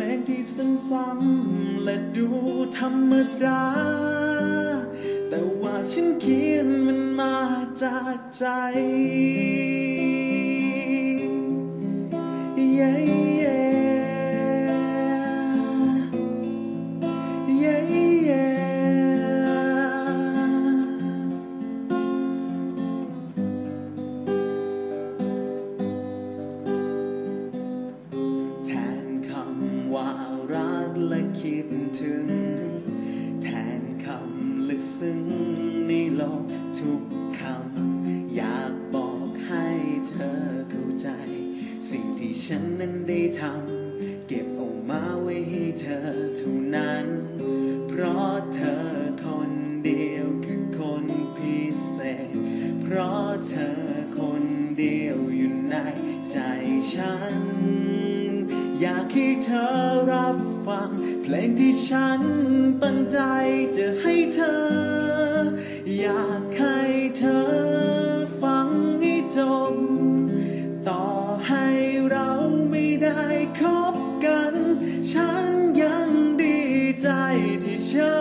ลงที่ซ้ำๆและดูธรรมดา แต่ว่าฉันเขียนมันมาจากใจ คิดถึง แทนคำลึกซึ้งในโลกทุกคำ อยากบอกให้เธอเข้าใจ สิ่งที่ฉันนั้นได้ทำ เก็บเอามาไว้ให้เธอเท่านั้น เพราะเธอคนเดียวคือคนพิเศษ เพราะเธอคนเดียวอยู่ในใจฉัน อยากให้เธอรับ ฟัง เพลงที่ฉันตั้งใจจะให้เธอ อยากให้เธอฟังให้จบต่อให้เราไม่ได้คบกัน ฉันยังดีใจที่เธอ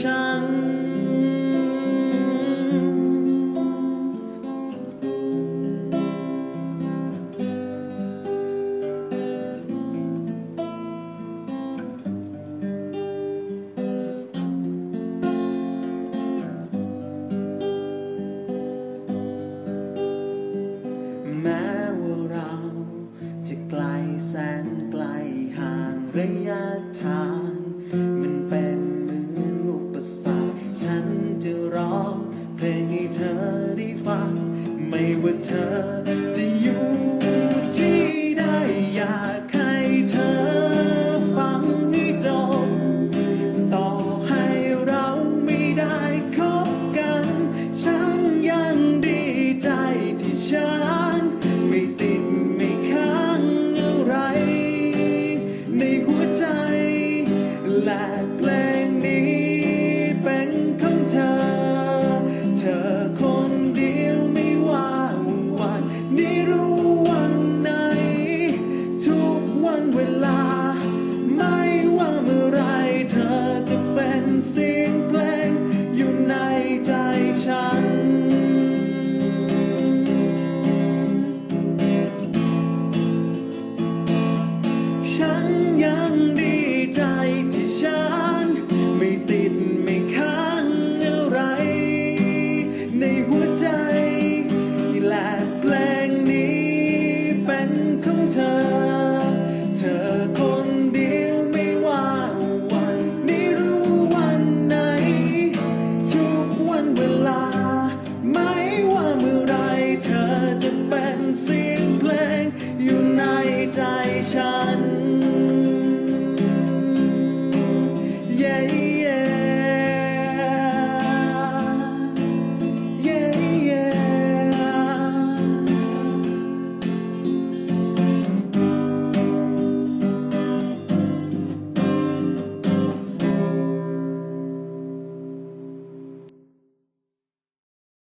ฉัน แม้ว่าเราจะไกลแสนไกลห่างระยะทาง ไม่ว่าเธอ เ